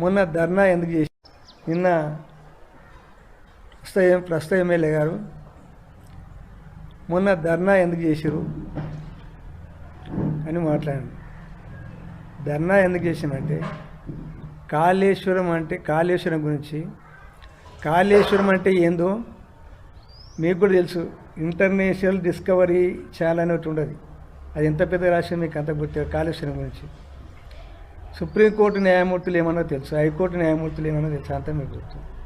మొన్న ధర్నా ఎందుకు చేసి? నిన్న ప్రస్తుత ప్రస్తుత ఎమ్మెల్యే గారు మొన్న ధర్నా ఎందుకు చేసిరు అని మాట్లాడండి. ధర్నా ఎందుకు చేసినంటే కాళేశ్వరం అంటే కాళేశ్వరం గురించి. కాళేశ్వరం అంటే ఏందో మీకు కూడా తెలుసు. ఇంటర్నేషనల్ డిస్కవరీ ఛానల్ అని ఒకటి ఉండదు. అది ఎంత పెద్ద రాష్ట్రం మీకు అంత గుర్తు కాళేశ్వరం గురించి. సుప్రీంకోర్టు న్యాయమూర్తులు ఏమన్నా తెలుసు? హైకోర్టు న్యాయమూర్తులు ఏమన్నా తెలుసు అంతా మీకు గుర్తు.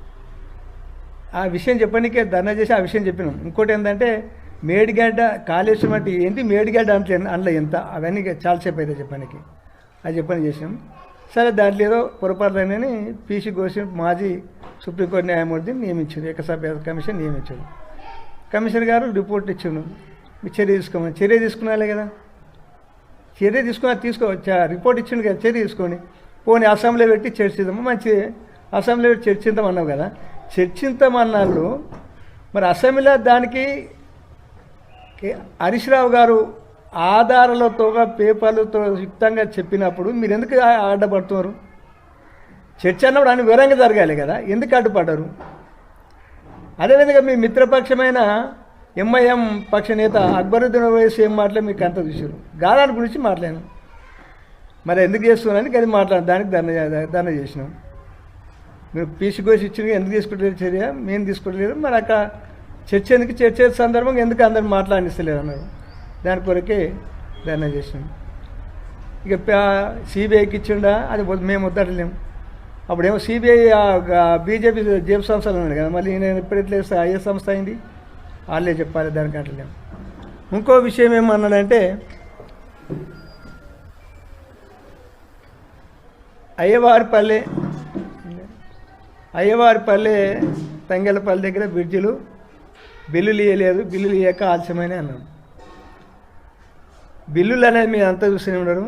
ఆ విషయం చెప్పడానికే ధర్నా చేసి ఆ విషయం చెప్పినాం. ఇంకోటి ఏంటంటే మేడిగడ్డ కాళేశ్వరం అంటే ఏంటి? మేడిగడ్డ అంటే అందులో ఎంత? అవన్నీ చాలాసేపు అయితే చెప్పడానికి అది చెప్పని చేసాం సరే దాంట్లో ఏదో పొరపాటునని పీసీ ఘోష్ మాజీ సుప్రీంకోర్టు న్యాయమూర్తిని నియమించారు. ఏకసభ్య కమిషన్ నియమించారు. కమిషనర్ గారు రిపోర్ట్ ఇచ్చాను చర్య తీసుకోమని. చర్య తీసుకున్నాలే కదా? చర్య తీసుకున్నా తీసుకో రిపోర్ట్ ఇచ్చిండు కదా చర్య తీసుకొని. పోనీ అసెంబ్లీ పెట్టి చర్చిద్దాము? మంచి అసెంబ్లీ పెట్టి చర్చిద్దాం అన్నావు కదా. చర్చిద్దాం మరి అసెంబ్లీలో దానికి కే- హరీష్ రావు గారు ఆధారాలతో పేపర్లతో యుక్తంగా చెప్పినప్పుడు మీరు ఎందుకు అడ్డపడుతున్నారు చర్చ అన్నప్పుడు అన్ని వివరంగా జరగాలి కదా. ఎందుకు అడ్డుపడ్డారు? అదేవిధంగా మీ మిత్రపక్షమైన ఎంఐఎం పక్ష నేత అక్బరుద్దీన్ వయసు ఏం మాట్లాడి మీకు అంత చూసారు గాలాల గురించి మాట్లాడాను? మరి ఎందుకు చేస్తున్నాను అది మాట్లాడు దానికి ధర్నా ధర్నా చేసినాం. మీరు పీసీ కోసి ఇచ్చిన ఎందుకు తీసుకుంటలేరు చర్య? మేము తీసుకోవట్లేదు మరి అక్కడ చర్చ ఎందుకు చర్చ సందర్భంగా ఎందుకు అందరు మాట్లాడిస్తలేరు అన్నారు. దాని కొరకే ధర్నా చేసినాం. ఇక సిబిఐకి ఇచ్చిండా? అది మేము వద్దట్లేము అప్పుడేమో సిబిఐ బీజేపీ జేబు సంస్థలు ఉన్నాడు కదా. మళ్ళీ నేను ఎప్పుడైతే ఏ సంస్థ అయింది. వాళ్ళే చెప్పాలి దానికి అట్లేము ఇంకో విషయం ఏమన్నాడంటే అయ్యవారిపల్లె అయ్యవారిపల్లె తంగెలపల్లి దగ్గర బ్రిడ్జిలు బిల్లులు ఇవ్వలేదు బిల్లులు ఇవ్వక ఆలస్యమైన అన్నాడు. బిల్లులు అనేది మీరు అంతా చూస్తూనే ఉండరు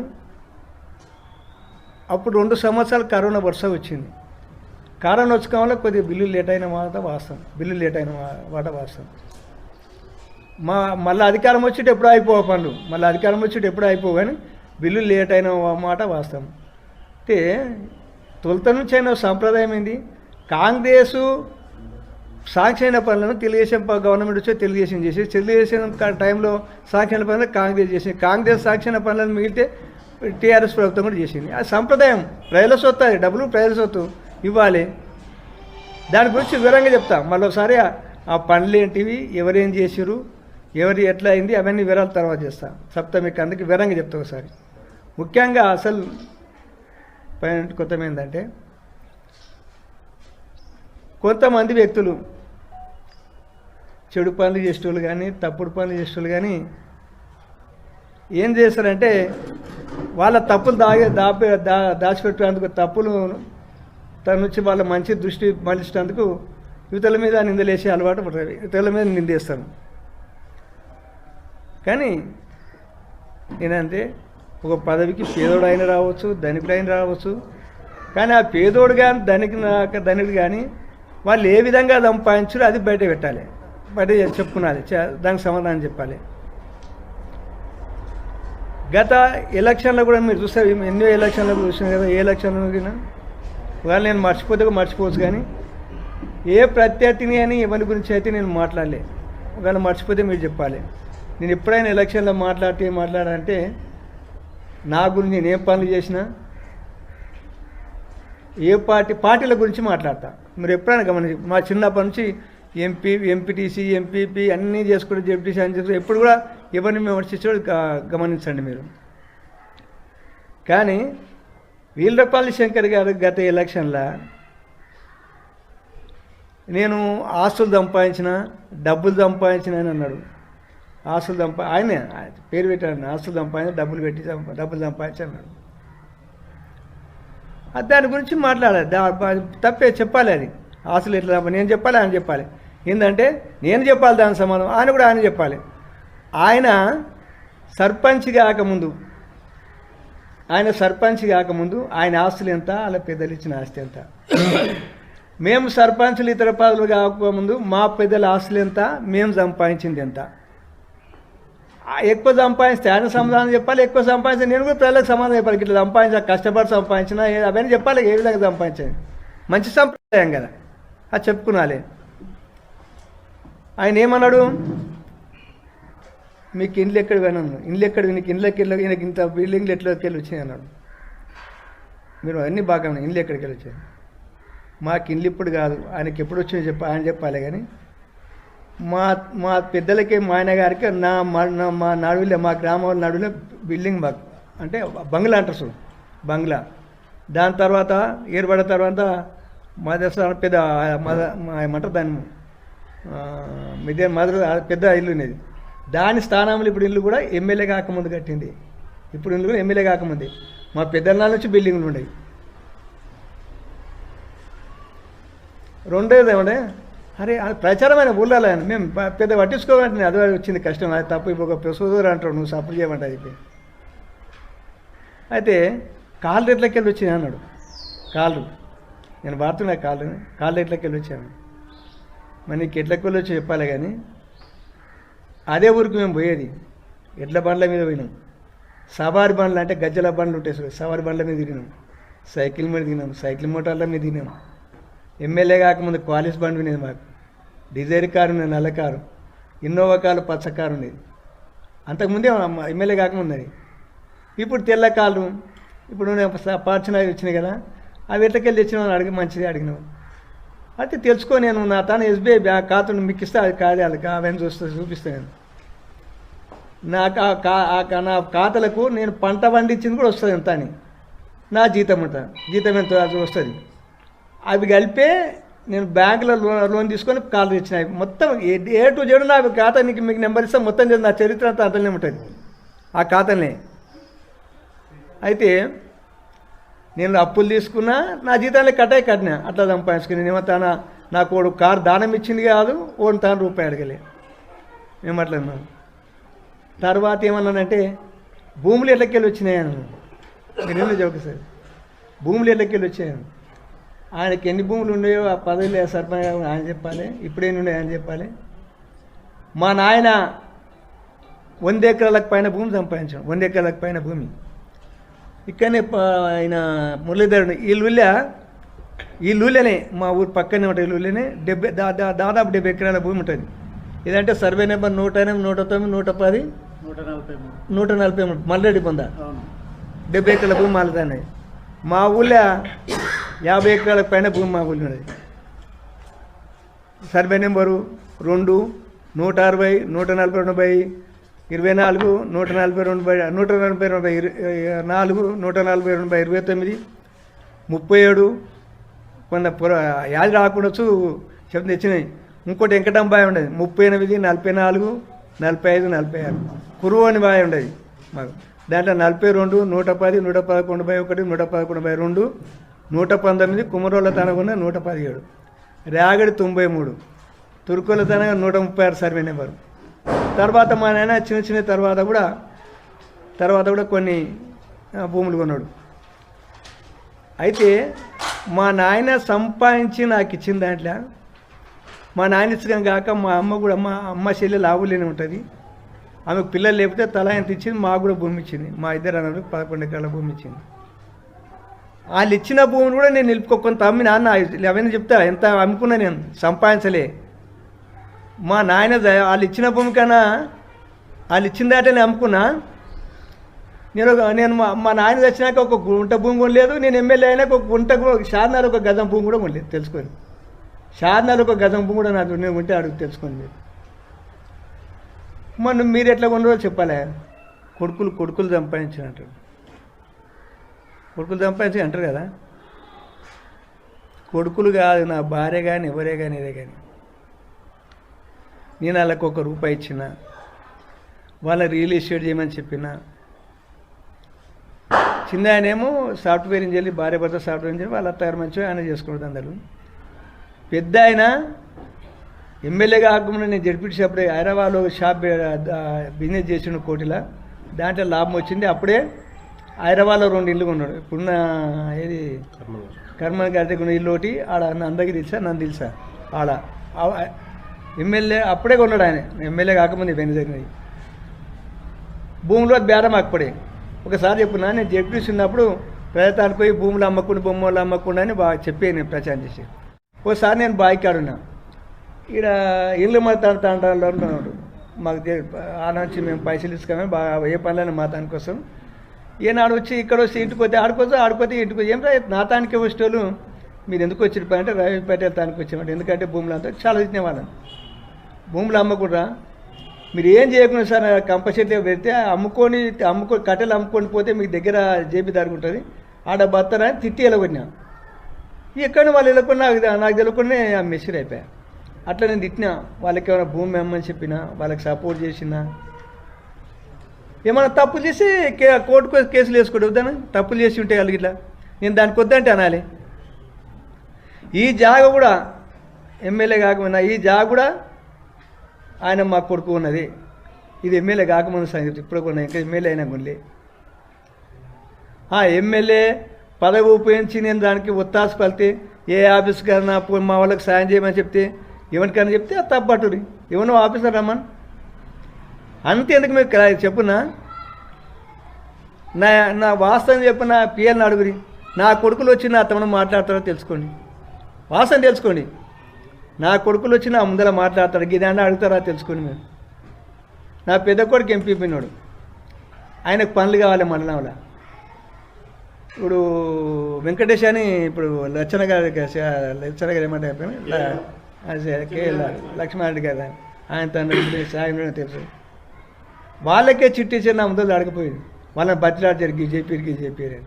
అప్పుడు రెండు సంవత్సరాలు కరోనా వర్ష వచ్చింది. కరోనా వచ్చి వల్ల కొద్దిగా బిల్లులు లేట్ అయిన మాట వాస్తవం బిల్లు లేట్ అయిన వాట మాట వాస్తవం. మా మళ్ళీ అధికారం వచ్చేటి ఎప్పుడు అయిపోవు పనులు. మళ్ళీ అధికారం వచ్చేటి ఎప్పుడు అయిపోవు కానీ బిల్లు లేట్ అయిన మాట వాస్తవం. అంటే తొలుత నుంచి అయిన సాంప్రదాయం ఏంది? కాంగ్రెసు సాంక్షన్ పనులను తెలుగుదేశం ప- గవర్నమెంట్ వచ్చి తెలుగుదేశం చేసి తెలుగుదేశం టైంలో సాంక్షన్ పనులు కాంగ్రెస్ చేసింది. కాంగ్రెస్ సాంక్షన్ పనులను మిగిలితే టీఆర్ఎస్ ప్రభుత్వం కూడా చేసింది. ఆ సంప్రదాయం. ప్రజల సొత్తు అది. డబ్బులు ప్రజల సొత్తు. ఇవ్వాలి. దాని గురించి వివరంగా చెప్తా. మళ్ళీ ఒకసారి ఆ- ఆ పనులు ఏంటివి? ఎవరేం చేసిరు ఎవరి ఎట్లా అయింది అవన్నీ వివరాలు తర్వాత చేస్తాను చెప్తా మీకు వివరంగా చెప్తా ఒకసారి. ముఖ్యంగా అసలు పాయింట్ కొత్త ఏంటంటే కొంతమంది వ్యక్తులు చెడు పనులు చేసేటోళ్ళు కానీ తప్పుడు పనులు చేసేటోళ్ళు కానీ ఏం చేస్తారంటే వాళ్ళ తప్పులు దాగే దాపే దా దాచిపెట్టేందుకు తప్పులు తన నుంచి వాళ్ళ మంచి దృష్టి మళ్ళించినందుకు యువతల మీద నిందలేసే అలవాటు పడుతుంది యువతల మీద నిందేస్తాను కానీ ఏంటంటే ఒక పదవికి పేదోడు అయిన రావచ్చు ధనికుడు అయిన రావచ్చు. కానీ ఆ పేదోడు కానీ ధనిక ధనికుడు కానీ వాళ్ళు ఏ విధంగా సంపాదించారో అది బయట పెట్టాలి. బయట చెప్పుకున్నాలి చ- దానికి సమాధానం చెప్పాలి. గత ఎలక్షన్లో కూడా మీరు చూస్తారు ఎన్నో ఎలక్షన్లో చూసినారు కదా ఏ ఎలక్షన్లో కూడా నేను మర్చిపోతే మర్చిపోవచ్చు కానీ ఏ ప్రత్యర్థిని అని ఎవరి గురించి అయితే నేను మాట్లాడలే. ఒకవేళ మర్చిపోతే మీరు చెప్పాలి. నేను ఎప్పుడైనా ఎలక్షన్లో మాట్లాడితే మాట్లాడంటే నా గురించి నేను ఏ పనులు చేసినా ఏ పార్టీ పార్టీల గురించి మాట్లాడతా. మీరు ఎప్పుడైనా గమనించి మా చిన్నప్పటి నుంచి ఎంపీ ఎంపీటీసీ ఎంపీపీ అన్నీ చేసుకుంటే జెడ్పీసీ అని చెప్పి ఎప్పుడు కూడా ఎవరిని మేము గా- గమనించండి మీరు. కానీ వీళ్ళపల్లి శంకర్ గారు గత ఎలక్షన్లో నేను ఆస్తులు సంపాదించిన డబ్బులు సంపాదించిన అని అన్నాడు. ఆస్తులు సంపా ఆయనే పేరు పెట్టాడు ఆస్తులు సంపాదించిన డబ్బులు పెట్టి డబ్బులు సంపాదించి అన్నాడు అది దాని గురించి మాట్లాడాలి. తప్పే చెప్పాలి అది. ఆస్తులు ఎట్లా నేను చెప్పాలి ఆయన చెప్పాలి. ఏంటంటే నేను చెప్పాలి దాని సమాధానం ఆయన కూడా ఆయన చెప్పాలి. ఆయన సర్పంచ్ కాకముందు ఆయన సర్పంచ్ కాకముందు ఆయన ఆస్తులు ఎంత వాళ్ళ పెద్దలు ఇచ్చిన ఆస్తి ఎంత. మేము సర్పంచులు ఇతర పదవులు కాకముందు మా పెద్దల ఆస్తులు ఎంత మేము సంపాదించింది ఎంత. ఎక్కువ సంపాదిస్తే ఆయన సమాధానం చెప్పాలి ఎక్కువ సంపాదిస్తే నేను కూడా ప్రజలకు సమాధానం చెప్పాలి. ఇట్లా సంపాదించా కష్టపడి సంపాదించిన అవన్నీ చెప్పాలి ఏ విధంగా సంపాదించాను మంచి సంప్రదాయం కదా. అది చెప్పుకున్నాలే. ఆయన ఏమన్నాడు? మీకు ఇండ్లు ఎక్కడ వినను ఇండ్లు ఎక్కడ నీకు ఇండ్లకి వెళ్ళి ఈయనకి ఇంత బిల్డింగ్లు ఎట్లోకి వెళ్ళి వచ్చినాయి అన్నాడు. మీరు అన్నీ బాగా ఇండ్లు ఎక్కడికి వెళ్ళి వచ్చాయి మాకు ఇండ్లు ఇప్పుడు కాదు ఆయనకి ఎప్పుడు వచ్చిందో చెప్ప ఆయన చెప్పాలి కానీ మా మా పెద్దలకి మా ఆయన గారికి నా మా- నా మా నడువులే మా గ్రామం నడువులే బిల్డింగ్ మాకు. అంటే బంగ్లా అంటారు చూడు బంగ్లా. దాని తర్వాత ఏర్పడిన తర్వాత మా దశ పెద్ద మద ఏమంటారు దాన్ని? మిదే మదర్ పెద్ద ఇల్లు ఉన్నది. దాని స్థానంలో ఇప్పుడు ఇల్లు కూడా ఎమ్మెల్యే కాకముందు కట్టింది. ఇప్పుడు ఇల్లు కూడా ఎమ్మెల్యే కాకముందే. మా పెద్దల నుంచి బిల్డింగ్లు ఉండేవి. రెండేది ఏమంటే అరే అది ప్రచారమైన ఊళ్ళలో ఆయన. మేము పెద్ద పట్టించుకోవాలంటే అది వచ్చింది కష్టం. అది తప్పు. ఇప్పుడు ఒక అంటాడు నువ్వు సపోర్ట్ చేయమంటే చెప్పి అయితే కాళ్ళు ఎట్లకి వెళ్ళి అన్నాడు. కాళ్ళు. నేను వాడుతున్నా కాళ్ళు. కాళ్ళు ఎట్లకి వెళ్ళి వచ్చాను. మరి నీకు ఎట్లకి వెళ్ళి వచ్చి చెప్పాలి కానీ అదే ఊరికి మేము పోయేది. ఎడ్ల బండ్ల మీద పోయినాం. సవారి బండ్లు అంటే గజ్జల బండ్లు ఉంటాయి సవారి బండ్ల మీద తిరిగినాం. సైకిల్ మీద దిగినాం సైకిల్ మోటార్ల మీద దిగినాం ఎమ్మెల్యే కాకముందు క్వాలిస్ బండి ఉండేది మాకు. డిజైర్ కారు ఉండేది నల్ల కారు. ఇన్నోవా కారు పచ్చ కారు ఉండేది. అంతకుముందే ఎమ్మెల్యే కాకముందని అది ఇప్పుడు తెల్ల కాలు ఇప్పుడు పార్చన వచ్చినాయి కదా అవి ఎట్లకెళ్ళి తెచ్చినావు అడిగి మంచిది అడిగినావు. అయితే తెలుసుకో నేను నా తాను ఎస్బీఐ బ్యాంక్ ఖాతాను మీకు ఇస్తే అది కాదు అవన్నీ చూస్తే చూపిస్తాను నేను. నాకు ఆ కా- నా ఖాతాలకు నేను పంట పండించింది కూడా వస్తుంది ఎంత అని నా జీతం అంట జీతం ఎంత వస్తుంది? అవి కలిపే నేను బ్యాంకులో లోన్ లోన్ తీసుకొని కాల్ తెచ్చినాయి మొత్తం ఏ టు జెడ్ నా ఖాతా నీకు మీకు నెంబర్ ఇస్తాను మొత్తం నా చరిత్ర అంతా అతనే ఉంటుంది. ఆ ఖాతానే. అయితే నేను అప్పులు తీసుకున్నా నా జీతాన్ని కట్టే కట్టినా. అట్లా సంపాదించుకుని నేను తన నాకు వాడు కారు దానం ఇచ్చింది కాదు ఓడి తాను రూపాయి అడగలే. మేము అట్లా అన్నాను తర్వాత ఏమన్నానంటే భూములు ఎట్లకెళ్ళి వచ్చినాయి అన్నాను. మీరు సార్ భూములు ఎట్లకెళ్ళి వచ్చాయని ఆయనకి ఎన్ని భూములు ఉన్నాయో ఆ పదవిలో సర్పంచ్ ఆయన చెప్పాలి ఇప్పుడేమి ఉన్నాయో ఆయన చెప్పాలి. మా నాయన వంద ఎకరాలకు పైన భూమి సంపాదించాం వంద ఎకరాలకు పైన భూమి. ఇక్కడనే ఆయన మురళీధరుడు ఈ లూళ్ళనే మా ఊరు పక్కనే ఉంటుంది ఈ లూళ్ళనే డెబ్బై దా దాదాపు డెబ్బై ఎకరాల భూమి ఉంటుంది. ఇదంటే సర్వే నెంబర్ నూట ఎనిమిది నూట తొమ్మిది నూట పది నూట నలభై నూట నలభై మూడు మల్లెడ్డి పొంద అవును. డెబ్బై ఎకరాల భూమి మాలుతాయి మా ఊళ్ళో యాభై ఎకరాల పైన భూమి మాకు ఉన్నది. సర్వే నెంబరు రెండు నూట అరవై నూట నలభై రెండు బై ఇరవై నాలుగు నూట నలభై రెండు బై నూట నలభై రెండు బై నాలుగు నూట నలభై రెండు బై ఇరవై తొమ్మిది ముప్పై ఏడు కొంత పుర యాది రాకుండా చెప్తే తెచ్చినాయి ఇంకోటి వెంకటంబాయి ఉండేది. ముప్పై ఎనిమిది నలభై నాలుగు నలభై ఐదు నలభై ఆరు. కురువు అని బాయ్ ఉండేది మాకు. దాంట్లో నలభై రెండు నూట పది నూట పదకొండు బై ఒకటి నూట పదకొండు బై రెండు నూట పంతొమ్మిది కుమరోళ్ళ తనకున్న నూట పదిహేడు. రాగడి తొంభై మూడు. తుర్కోల తన నూట ముప్పై ఆరు సర్వే నెంబరు. తర్వాత మా నాయన చిన్న చిన్న తర్వాత కూడా తర్వాత కూడా కొన్ని భూములు కొన్నాడు. అయితే మా నాయన సంపాదించి నాకు ఇచ్చిన దాంట్లో మా నాయన ఇచ్చిన కాక మా అమ్మ కూడా మా అమ్మ చెల్లి లాభలేని ఉంటుంది. ఆమెకు పిల్లలు లేకపోతే తల ఎంత ఇచ్చింది మాకు కూడా భూమి ఇచ్చింది. మా ఇద్దరు అన్నారు పదకొండు ఎకరాల భూమి ఇచ్చింది. వాళ్ళు ఇచ్చిన భూమిని కూడా నేను నిలుపుకోకొని తమ్మి నాన్న అవన్నీ చెప్తా ఎంత అమ్ముకున్నా నేను? సంపాదించలే. మా నాయన వాళ్ళు ఇచ్చిన భూమి కన్నా వాళ్ళు ఇచ్చిన దాటే నేను అమ్ముకున్నా నేను నేను మా మా నాయన వచ్చినాక ఒక గుంట భూమి కొనలేదు. నేను ఎమ్మెల్యే అయినాక ఒక గుంట గు- షార్నార్ ఒక గజం భూమి కూడా కొనలేదు తెలుసుకొని. షార్నార్ ఒక గజం భూమి కూడా నాకు నేను ఉంటే అడుగు తెలుసుకొని మీరు మరి మీరు ఎట్లా కొనరో చెప్పాలి. కొడుకులు కొడుకులు సంపాదించినట్టు. కొడుకులు సంపాదించి అంటారు కదా. కొడుకులు కాదు నా భార్య కానీ ఎవరే కానీ ఇదే కానీ నేను వాళ్ళకు ఒక రూపాయి ఇచ్చిన వాళ్ళ రియల్ ఎస్టేట్ చేయమని చెప్పిన. చిన్న ఆయనేమో సాఫ్ట్వేర్ ఇంజనీర్ భార్య భర్త సాఫ్ట్వేర్ ఇంజనీర్ వాళ్ళ అత్తగారు మంచిగా ఆయన చేసుకున్నాడు అందరూ. పెద్ద ఆయన ఎమ్మెల్యే కాకుండా నేను జడ్పీటీ అప్పుడే హైదరాబాద్లో షాప్ బిజినెస్ చేసిండు కోటిలా. దాంట్లో లాభం వచ్చింది. అప్పుడే హైదరాబాద్లో రెండు ఇల్లు కొన్నాడు. ఇప్పుడున్న ఏది? కర్మ గారి. కొన్న ఇల్లు ఒకటి ఆడ అందరికీ తెలుసా? నన్ను తెలుసా? ఆడ. ఎమ్మెల్యే అప్పుడే కొన్నాడు ఆయన. ఎమ్మెల్యే కాకముందు ఇవన్నీ జరిగినాయి భూమిలో బేరం ఆకుపడే ఒకసారి చెప్పున్నా నేను జడ్పీసీ ఉన్నప్పుడు ప్రజాతానికి పోయి భూములు అమ్మకుండా బొమ్మలు అమ్మకుండా అని బాగా చెప్పే నేను ప్రచారం చేసి. ఒకసారి నేను బాయికాడున్నా. ఈడ ఇల్లు మా తండ్రి తండ్రిలో ఉన్నాడు మాకు తె- ఆ నుంచి మేము పైసలు ఇసుకామే బాగా ఏ పనులైనా మా దాని కోసం ఈనాడు వచ్చి ఇక్కడ వచ్చి ఇంటికి వస్తే ఆడుకోవచ్చు ఆడుకోతే ఇంటికి ఏం రా నా తానికి వచ్చేటోళ్ళు మీరు ఎందుకు వచ్చిన పని అంటే రవి పటేల్ తానికి వచ్చామంటే ఎందుకంటే భూములు అంతా చాలా ఇచ్చిన వాళ్ళని. భూములు అమ్మకుండా మీరు ఏం చేయకుండా సార్ కంపల్సరీ పెడితే అమ్ముకొని అమ్ముకొని కట్టెలు అమ్ముకొని పోతే మీకు దగ్గర జేబీ దారుకుంటుంది ఆడ బత్తరా తిట్టి వెళ్ళగొన్నా ఎక్కడ వాళ్ళు వెళ్ళకుండా నాకు నాకు తెలియకుండా మెషిన్ అయిపోయా. అట్లా నేను తిట్టినా. వాళ్ళకి ఏమైనా భూమి అమ్మని చెప్పినా వాళ్ళకి సపోర్ట్ చేసినా ఏమైనా తప్పు చేసి కే కోర్టుకు కేసులు వేసుకోడు వద్దాను? తప్పులు చేసి ఉంటే వాళ్ళకి ఇట్లా నేను దానికి వద్దంటే అనాలి. ఈ జాగ కూడా ఎమ్మెల్యే కాకపోయినా ఈ జాగ కూడా ఆయన మా కొడుకు ఉన్నది. ఇది ఎమ్మెల్యే కాకముందు సంగతి ఇప్పుడు కూడా ఇంకా ఎమ్మెల్యే అయినా గుండె ఆ ఎమ్మెల్యే పదవి ఉపయోగించి నేను దానికి ఒత్తాసు పలితే ఏ ఆఫీస్ కన్నా మా వాళ్ళకి సాయం చేయమని చెప్తే ఎవరికైనా చెప్తే అది తప్పట్టుది ఎవనో ఆఫీసర్ రమ్మని. అంతేందుకు మీకు కా- చెప్పునా? నా నా వాస్తవం చెప్పిన పిఎల్ని అడుగురి నా కొడుకులు వచ్చి నా తమను మాట్లాడతారో తెలుసుకోండి. వాస్తవం తెలుసుకోండి. నా కొడుకులు వచ్చి నా ముందర మాట్లాడతారు. గిదాన్ని అడుగుతారా తెలుసుకోండి మీరు. నా పెద్ద కొడుకు ఎంపీ పిన్నోడు ఆయనకు పనులు కావాలి మండలంలో. ఇప్పుడు వెంకటేష్ అని ఇప్పుడు లచ్చన గారి లచ్చన గారు ఏమంటే లక్ష్మణరెడ్డి గారు. ఆయన సాయం తెలుసు. వాళ్ళకే చిట్టించారు నా ముందర అడగపోయింది వాళ్ళని బతిలాడారు గీజేపీ గీజేపీ అని.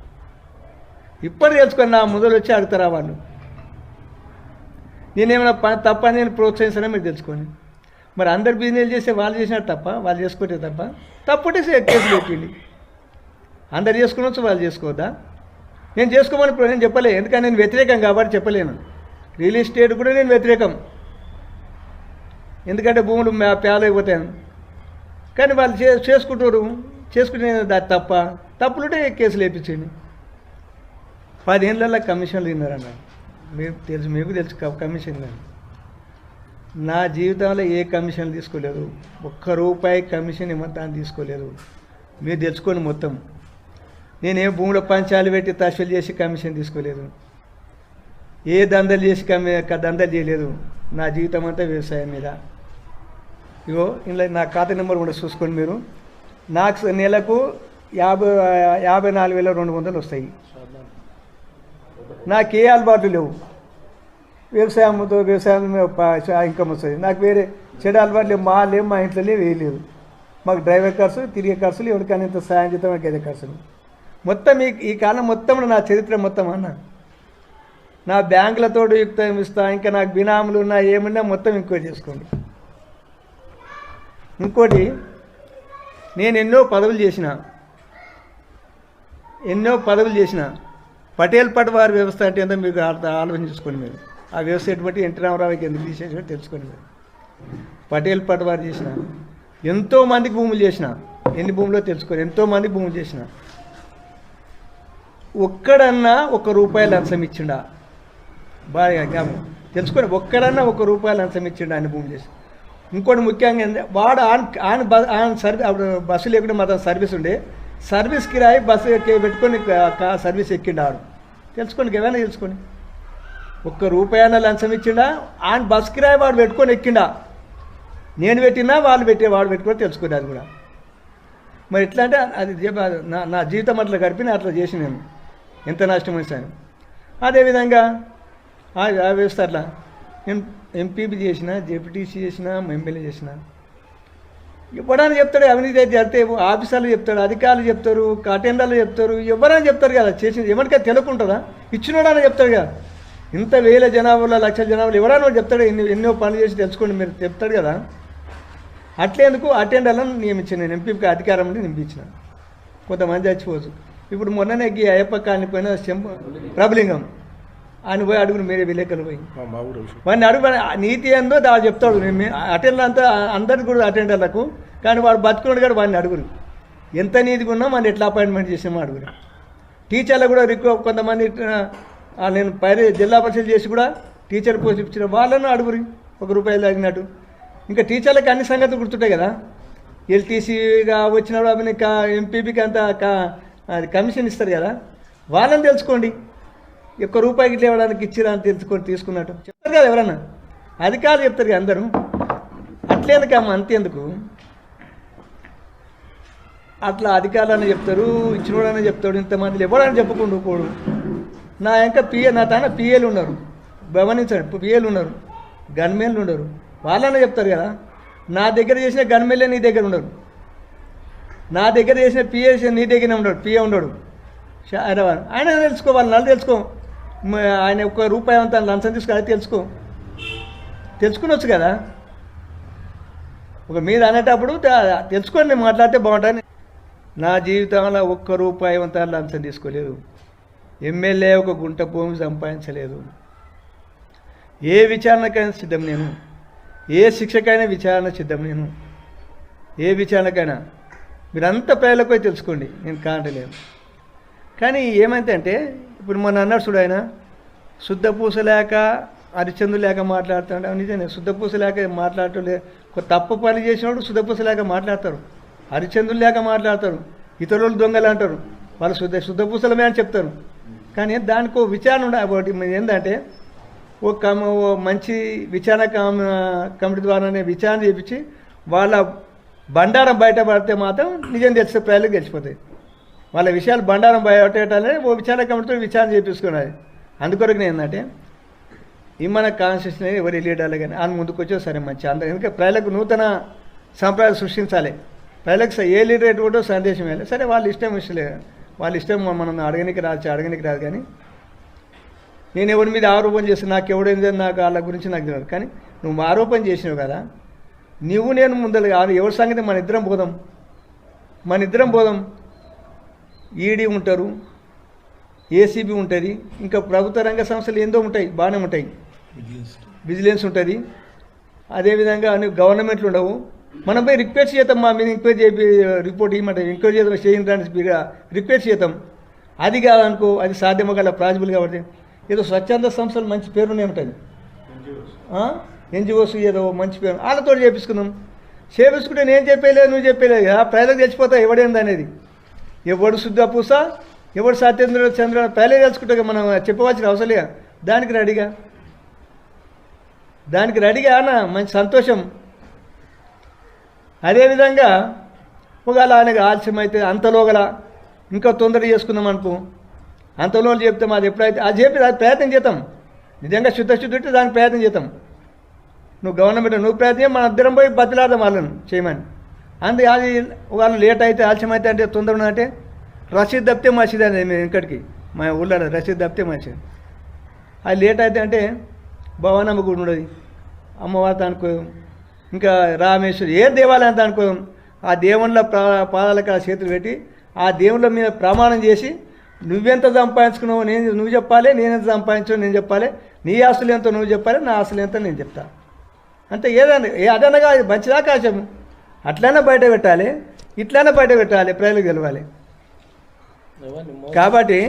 ఇప్పుడు తెలుసుకొని నా ముందర వచ్చి అడుగుతారా వాళ్ళు? నేనేమైనా పని తప్ప అని నేను ప్రోత్సహిస్తానో మీరు తెలుసుకొని. మరి అందరు బిజినెస్ చేస్తే వాళ్ళు చేసినారు తప్ప వాళ్ళు చేసుకుంటే తప్ప తప్పుంటే కేసులు పెట్టింది. అందరు చేసుకునొచ్చు వాళ్ళు చేసుకోవద్దా? నేను చేసుకోమని నేను చెప్పలే ఎందుకంటే నేను వ్యతిరేకం కాబట్టి చెప్పలేను. రియల్ ఎస్టేట్ కూడా నేను వ్యతిరేకం. ఎందుకంటే భూములు మే- పేలైపోతాను కానీ వాళ్ళు చే చేసుకుంటారు. చేసుకునే దాని తప్ప తప్పులుంటే కేసులు వేయించండి పదిహేనులలో కమిషన్లు తిన్నారన్న. మీకు తెలుసు మీకు తెలుసు కమిషన్ కానీ నా జీవితంలో ఏ కమిషన్ తీసుకోలేదు. ఒక్క రూపాయి కమిషన్ మొత్తాన్ని తీసుకోలేదు. మీరు తెలుసుకోండి మొత్తం. నేనే భూముల పంచాలు పెట్టి తహసీల్ చేసి కమిషన్ తీసుకోలేదు. ఏ దందలు చేసి కమి దందలు చేయలేదు. నా జీవితం అంతా వ్యవసాయం మీద. ఇగో ఇందులో నా ఖాతా నెంబర్ కూడా చూసుకోండి మీరు. నాకు నెలకు యాభై యాభై నాలుగు వేల రెండు వందలు వస్తాయి. నాకు ఏ అలవాట్లు లేవు. వ్యవసాయంతో వ్యవసాయం ఇన్కమ్ వస్తుంది. నాకు వేరే చెడు అలవాట్లు లేవు. మా లేవు మా ఇంట్లో లేవు వేయలేదు. మాకు డ్రైవర్ ఖర్చు తిరిగే ఖర్చులు ఎవరికైనా ఇంత సాయం చేద్దాం గదే ఖర్చులు మొత్తం ఈ ఈ కాలం మొత్తం నా చరిత్ర మొత్తం అన్న. నా బ్యాంకులతో యుక్తం ఇస్తా ఇంకా నాకు బినాములు ఉన్నా ఏమున్నా మొత్తం ఇంకో చేసుకోండి. ఇంకోటి నేను ఎన్నో పదవులు చేసిన ఎన్నో పదవులు చేసిన పటేల్ పటవారి వ్యవస్థ అంటే ఏందో మీకు ఆలోచించుకోండి మీరు. ఆ వ్యవస్థ ఎటువంటి ఎన్టీ రామారావుకి ఎందుకు తీసేసారో తెలుసుకోండి మీరు. పటేల్ పటవారి చేసిన ఎంతోమంది భూములు చేసిన ఎన్ని భూములో తెలుసుకోరు ఎంతోమంది భూములు చేసిన ఒక్కడన్నా ఒక రూపాయి లంచం ఇచ్చిండా? బాగా తెలుసుకోండి ఒక్కడన్నా ఒక రూపాయి లంచం ఇచ్చిండా అని భూమి చేసిన ఇంకోటి ముఖ్యంగా ఏంటంటే వాడు on on bus on service అప్పుడు బస్సు లేకుండా మాత్రం సర్వీస్ ఉండే. సర్వీస్ కిరాయి బస్సు పెట్టుకొని సర్వీస్ ఎక్కిండు ఆడు. తెలుసుకోండి ఏమైనా తెలుసుకోండి. ఒక్క రూపాయన లంచం ఇచ్చిండా ఆన్ బస్ కిరాయి వాడు పెట్టుకొని ఎక్కిండా. నేను పెట్టినా వాళ్ళు పెట్టే వాడు పెట్టుకొని తెలుసుకోండి అది కూడా. మరి ఎట్లా అంటే అది జీ- నా నా జీవితం అట్లా గడిపి నేను అట్లా చేసి నేను. ఎంత నష్టం వచ్చాను. అదేవిధంగా ఆ ఆ వ్యవస్థ అట్లా. నేను ఎంపీపీ చేసిన జెపిటీసీ చేసిన ఎమ్మెల్యే చేసిన. ఇవ్వడానికి చెప్తాడు అవినీతి అయితే జరిగితే ఆఫీసర్లు చెప్తాడు అధికారులు చెప్తారు అటెండర్లు చెప్తారు ఎవరైనా చెప్తారు కదా చేసింది ఎవరికైనా తెలుకుంటుందా ఇచ్చినోడని చెప్తాడు కదా. ఇంత వేల జనాభాలో లక్షల జనాభాలో ఎవరైనా చెప్తాడు? ఎన్ని ఎన్నో పనులు చేసి తెలుసుకోండి మీరు చెప్తాడు కదా. అట్లేందుకు అటెండర్లను నియమించాను నేను ఎంపీకి అధికారం ఉండి నింపించిన. కొంతమంది చచ్చిపోవచ్చు. ఇప్పుడు మొన్ననే ఈ అయ్యప్ప కాలనీ పోయిన శంపు ప్రభులింగం. ఆయన పోయి అడుగును మీరే విలేకరులు పోయి. మా మా ఊరు వాడిని అడుగు నీతి ఏందో దా చెప్తాడు. నేను అటెండర్ అంతా అందరికి కూడా అటెండర్లకు కానీ వాడు బతుకున్నాడు కూడా వాడిని అడుగురు ఎంత నీతిగా ఉన్నా మనం ఎట్లా అపాయింట్మెంట్ చేసామో అడుగురు టీచర్లు కూడా రిక్వ కొంతమంది నేను పైరే జిల్లా పరిషత్ చేసి కూడా టీచర్ పోస్ట్ ఇచ్చిన వాళ్ళను అడుగురి ఒక రూపాయలు తగినట్టు. ఇంకా టీచర్లకు అన్ని సంగతులు గుర్తుంటాయి కదా. ఎల్టీసీగా వచ్చినప్పుడు అవి ఎంపీపీకి అంత కమిషన్ ఇస్తారు కదా. వాళ్ళని తెలుసుకోండి. ఒక్క రూపాయి గిట్ల ఇవ్వడానికి ఇచ్చిరా అని తెలుసుకొని తీసుకున్నట్టు. చెప్తారు కదా ఎవరన్నా? అధికారులు చెప్తారు కదా అందరూ. అట్లేందుకమ్మ అంతేందుకు? అట్లా అధికారులని చెప్తారు ఇచ్చినోడని చెప్తాడు ఇంతమంది ఎవడని చెప్పుకుంటూ పోడు. నా ఇంకా పిఏ నా తాన పిఏలు ఉన్నారు. గమనించండి పిఏలు ఉన్నారు. గన్మేన్లు ఉండరు వాళ్ళనే చెప్తారు కదా నా దగ్గర చేసిన గన్మేలే నీ దగ్గర ఉండరు నా దగ్గర చేసిన పిఏ నీ దగ్గర ఉండడు పిఏ ఉండడు ఆయన ఆయన తెలుసుకోవాలి నన్ను తెలుసుకో. ఆయన ఒక్క రూపాయి అంత లంచం తీసుకుని తెలుసుకో. తెలుసుకునొచ్చు కదా. ఒక మీద అనేటప్పుడు తెలుసుకొని నేను మాట్లాడితే బాగుంటుంది నా జీవితంలో ఒక్క రూపాయి అంత లంచం తీసుకోలేదు. ఎమ్మెల్యే ఒక గుంట భూమి సంపాదించలేదు. ఏ విచారణకైనా సిద్ధం నేను. ఏ శిక్షకైనా విచారణ సిద్ధం నేను. ఏ విచారణకైనా. మీరంతా ప్రజలకు తెలుసుకోండి నేను కాంటలేను కానీ ఏమైంది అంటే ఇప్పుడు మన అన్నాడు చూడు ఆయన శుద్ధ పూస లేక హరిచందు లేక మాట్లాడుతాడు నిజమే. శుద్ధ పూస లేక మాట్లాడటం లే తప్పు పని చేసినప్పుడు శుద్ధ పూస లేక మాట్లాడతారు హరిచంద్రులు లేక మాట్లాడతారు ఇతరులు దొంగలు అంటారు. వాళ్ళు శుద్ధ శుద్ధ పూసలమే అని చెప్తారు. కానీ దానికి విచారణ ఉండాలి ఒకటి ఏంటంటే ఓ కమ ఓ మంచి విచారణ కమ కమిటీ ద్వారానే విచారణ చేపించి వాళ్ళ బండారం బయటపడితే మాత్రం నిజం తెలిసే ప్రజలు గెలిచిపోతాయి వాళ్ళ విషయాలు బండారం బయటపెట్టాలని ఓ విచారణ కమిటీతో విచారణ చేపించుకున్నది అందుకొరకు నేను ఏంటంటే మన కాన్స్టిట్యూషన్ ఎవరు లీడర్లు కానీ ఆయన ముందుకు వచ్చే సరే మంచి అందరూ. ఎందుకంటే ప్రజలకు నూతన సంప్రదాయాలు సృష్టించాలి. ప్రజలకు ఏ లీడర్ ఎటువంటి సందేశం వేయాలి సరే వాళ్ళ ఇష్టం ఇష్టలే వాళ్ళ ఇష్టం మనం అడగనికి రాదు అడగనికి రాదు కానీ నేను ఎవరి మీద ఆరోపణ చేస్తే నాకు ఎవడైంది నాకు వాళ్ళ గురించి నాకు తెలియదు. కానీ నువ్వు ఆరోపణ చేసినావు కదా నువ్వు నేను ముందర ఎవరి సంగతి మన ఇద్దరం పోదాం మన ఇద్దరం పోదాం ఈడీ ఉంటారు ఏసీబీ ఉంటుంది ఇంకా ప్రభుత్వ రంగ సంస్థలు ఏందో ఉంటాయి బాగానే ఉంటాయి. విజిలెన్స్ ఉంటుంది. అదేవిధంగా అన్ని గవర్నమెంట్లు ఉండవు. మనం పోయి రిక్వెస్ట్ చేద్దాం మా మీద ఎంక్వైరీ చేపి రిపోర్ట్ ఇవ్వమంటే ఎంక్వైరీ చేద్దాం చేయండి రిక్వెస్ట్ చేద్దాం. అది కాదనుకో అది సాధ్యమో గల ప్రాజిబుల్ కాబట్టి ఏదో స్వచ్ఛంద సంస్థలు మంచి పేరునే ఉంటుంది ఎన్జిఓస్ ఏదో మంచి పేరు. వాళ్ళతో చేపించుకుందాం. చేపించుకుంటే నేను చెప్పేలేదు నువ్వు చెప్పేలేదు కదా ప్రజలకు తెలిసిపోతా ఎవడేంది అనేది ఎవడు శుద్ధ పూస ఎవడు సత్యేంద్ర చంద్ర పేలే తెలుసుకుంటే మనం చెప్పవలసిన అవసరం లేదు? దానికి రెడీగా. దానికి రెడీగా అన్న మంచి సంతోషం. అదేవిధంగా ఒకవేళ ఆయనకు ఆలస్యం అయితే అంతలోగల ఇంకా తొందర చేసుకుందాం అనుకో. అంతలో చెప్తే మాది ఎప్పుడైతే అది చెప్పి అది ప్రయత్నం చేద్దాం. నిజంగా శుద్ధ శుద్ధి ఉంటే దానికి ప్రయత్నం చేద్దాం. నువ్వు గవర్నమెంట్ నువ్వు ప్రయత్నం మన ఇద్దరం పోయి బతిలాడదాం వాళ్ళని చేయమని. అందు అది వాళ్ళు లేట్ అయితే ఆలస్యం అయితే అంటే తొందర అంటే రసీద్ తప్పితే మంచిది అనేది మేము ఇక్కడికి మా ఊళ్ళో రసీద్ తప్పితే మంచిది అది లేట్ అయితే అంటే భవానమ్మ గుడి ఉండదు. అమ్మవారి అనుకో ఇంకా రామేశ్వరి ఏ దేవాలయం దానికో ఆ దేవుళ్ళ పాదాలకు ఆ చేతులు పెట్టి ఆ దేవుళ్ళ మీద ప్రమాణం చేసి నువ్వెంత సంపాదించుకున్నావు నేను నువ్వు చెప్పాలి నేనెంత సంపాదించావు నేను చెప్పాలి నీ ఆస్తులు ఎంతో నువ్వు చెప్పాలి నా ఆస్తులు ఎంతో నేను చెప్తా. అంటే ఏదన్నా ఏ అదనగా అది మంచిదా కాశం అట్లనే బయట పెట్టాలి ఇట్లనే బయట పెట్టాలి ప్రజలకు గెలవాలి కాబట్టి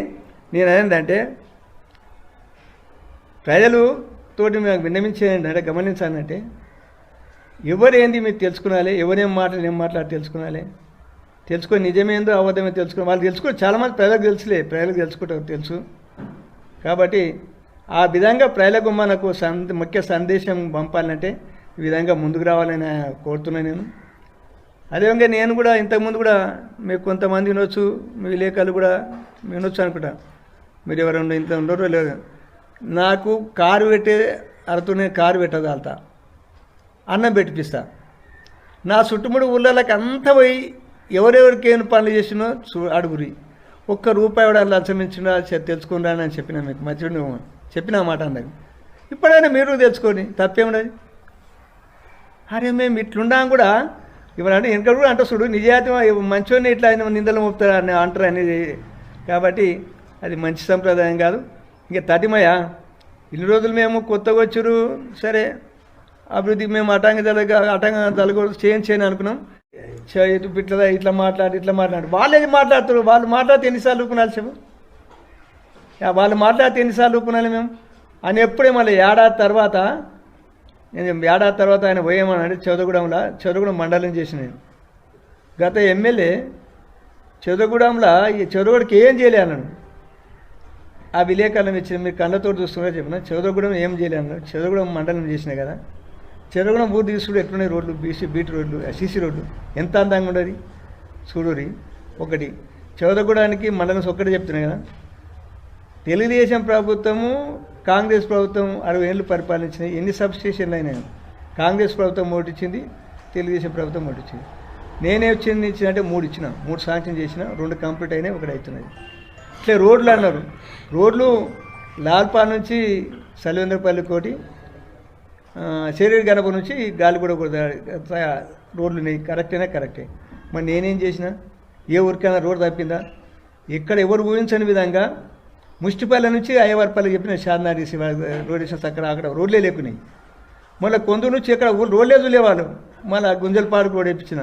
నేను ఏంటంటే ప్రజలు తోటి మేము విన్నమించేయండి అంటే గమనించాలంటే ఎవరేంది మీరు తెలుసుకునాలి ఎవరేం మాటలు ఏం మాట్లాడి తెలుసుకునాలి తెలుసుకొని నిజమేందో అబద్ధమే తెలుసుకుని వాళ్ళు తెలుసుకో చాలామంది ప్రజలకు తెలుసులే ప్రజలకు తెలుసుకుంటారు తెలుసు. కాబట్టి ఆ విధంగా ప్రజలకు మనకు సంద ముఖ్య సందేశం పంపాలంటే ఈ విధంగా ముందుకు రావాలని కోరుతున్నాను నేను. అదేవిధంగా నేను కూడా ఇంతకుముందు కూడా మీకు కొంతమంది వినొచ్చు మీ లేఖలు కూడా వినొచ్చు అనుకుంటా. మీరు ఎవరైనా ఇంత ఉండరు లేదు. నాకు కారు పెట్టే అరతోనే కారు పెట్టగలుగుతా. అన్నం పెట్టిపిస్తా. నా చుట్టుముడు ఊళ్ళకి అంతా పోయి ఎవరెవరికి ఏం పనులు చేసినో చూ అడుగురి. ఒక్క రూపాయి కూడా లంచమించినా ఇచ్చినా తెలుసుకుని అని చెప్పిన మీకు మంచి చెప్పిన మాట అందరికి ఇప్పుడైనా మీరు తెచ్చుకొని తప్పేమున్నది అరే మేము ఇట్లుండాం కూడా ఇవన్నీ వెనక కూడా అంట చూడు నిజాయితీ మంచివాడిని ఇట్లా ఆయన నిందలు మోపుతారు అని అంటారు అనేది కాబట్టి అది మంచి సంప్రదాయం కాదు. ఇంకా తటిమయ ఇన్ని రోజులు మేము కొత్తగా వచ్చారు సరే అభివృద్ధికి మేము అటంగ తలగ అటంగ జరగ చేయని చేయని అనుకున్నాం. చే- ఇటు ఇట్లా ఇట్లా మాట్లాడి ఇట్లా మాట్లాడి. వాళ్ళు ఏది మాట్లాడుతారు? వాళ్ళు మాట్లాడితే ఎన్నిసార్లు ఊపునాలి చెప్పు. వాళ్ళు మాట్లాడితే ఎన్నిసార్లు ఊపునాలి మేము? అని ఎప్పుడే మళ్ళీ ఏడాది తర్వాత నేను ఏడాది తర్వాత ఆయన పోయేమన్నాడు చదువుగూడెంలో చదువుగూడెం మండలం చేసిన నేను. గత ఎమ్మెల్యే చెదగూడెంలో ఈ చెదగూడకి ఏం చేయలే అన్నాడు. ఆ విలేకరులం ఇచ్చిన మీరు కళ్ళతో చూస్తున్నా చెప్పిన? చదువుగూడెం ఏం చేయలే అన్నాడు. చెదగూడెం మండలం చేసిన కదా. చదువుగూడెం ఊరు తీసుకుంటే ఎట్లున్నాయి రోడ్లు? బీసీ బీట్ రోడ్లు సీసీ రోడ్లు? ఎంత అందంగా ఉండదు? చూడురి ఒకటి చదువుకోవడానికి మండలం ఒక్కటే చెప్తున్నాయి కదా. తెలుగుదేశం ప్రభుత్వము కాంగ్రెస్ ప్రభుత్వం అరవై ఏళ్ళు పరిపాలించినాయి ఎన్ని సబ్స్టేషన్లు అయినాయి. కాంగ్రెస్ ప్రభుత్వం ఓటిచ్చింది తెలుగుదేశం ప్రభుత్వం ఓటిచ్చింది నేనే వచ్చింది ఇచ్చినంటే మూడు ఇచ్చిన మూడు శాంక్షన్ చేసిన రెండు కంప్లీట్ అయినాయి ఒకటి అవుతున్నది ఇట్లా రోడ్లు అన్నారు. రోడ్లు లాల్పా నుంచి సలివేంద్రపల్లి కోటి శరీర గణప నుంచి గాలిగూడ కూడా రోడ్లు ఉన్నాయి. కరెక్టేనా కరెక్టే. మరి నేనేం చేసిన? ఏ ఊరికైనా రోడ్డు తప్పిందా? ఇక్కడ ఎవరు ఊహించని విధంగా ముష్టిపల్లి నుంచి అయ్యవారిపల్లి చెప్పిన షాద్నారి శివ రోడ్ వేసిన అక్కడ అక్కడ రోడ్లే లేకున్నాయి. మళ్ళీ కొందరు నుంచి ఇక్కడ ఊరు రోడ్లే చూలేవాళ్ళు. మళ్ళీ గుంజలపాడు రోడ్ వేయించిన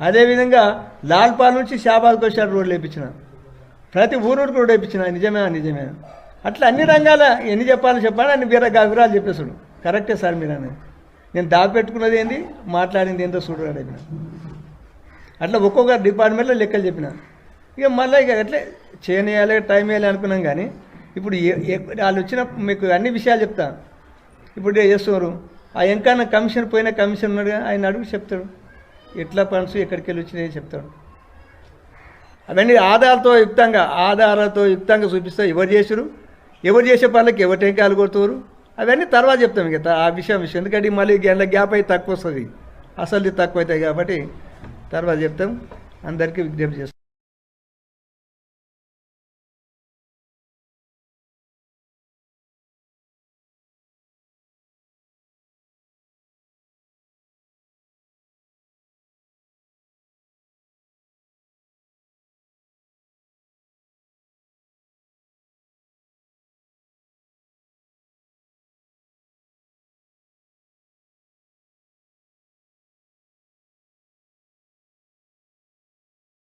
అదేవిధంగా లాల్పాల్ నుంచి షాబాద్కి వచ్చాడు రోడ్లు వేయించిన ప్రతి ఊరూరికి రోడ్ వేయించిన నిజమే నిజమే. అట్లా అన్ని రంగాల ఎన్ని చెప్పాలో చెప్పాలి అన్ని వేరే వివరాలు చెప్పేసాడు కరెక్టే సార్ మీరు అనేది నేను దాపెట్టుకున్నది ఏంది? మాట్లాడింది ఏందో చూడు అడిగిన అట్లా ఒక్కొక్క డిపార్ట్మెంట్లో లెక్కలు చెప్పిన. ఇక మళ్ళీ ఇక అట్లే చేయనియాలి టైం వేయాలి అనుకున్నాం కానీ ఇప్పుడు ఏ- వాళ్ళు వచ్చిన మీకు అన్ని విషయాలు చెప్తాను ఇప్పుడు చేస్తున్నారు. ఆ ఎంకన్నా కమిషన్ పోయిన కమిషన్ ఉన్నాడు ఆయన అడుగు చెప్తాడు. ఎట్లా ఫండ్స్ ఎక్కడికి వెళ్ళి వచ్చినాయి చెప్తాడు. అవన్నీ ఆధారాలతో యుక్తంగా ఆధారాలతో యుక్తంగా చూపిస్తా. ఎవరు చేసారు ఎవరు చేసే పనులకి ఎవరు టెంకాయలు కొడుతారు అవన్నీ తర్వాత చెప్తాం ఇక. ఆ విషయం విషయం. ఎందుకంటే మళ్ళీ గంట గ్యాప్ అయితే తక్కువ వస్తుంది. అసలు తక్కువ అవుతాయి కాబట్టి తర్వాత చెప్తాం. అందరికీ విజ్ఞప్తి చేస్తాం.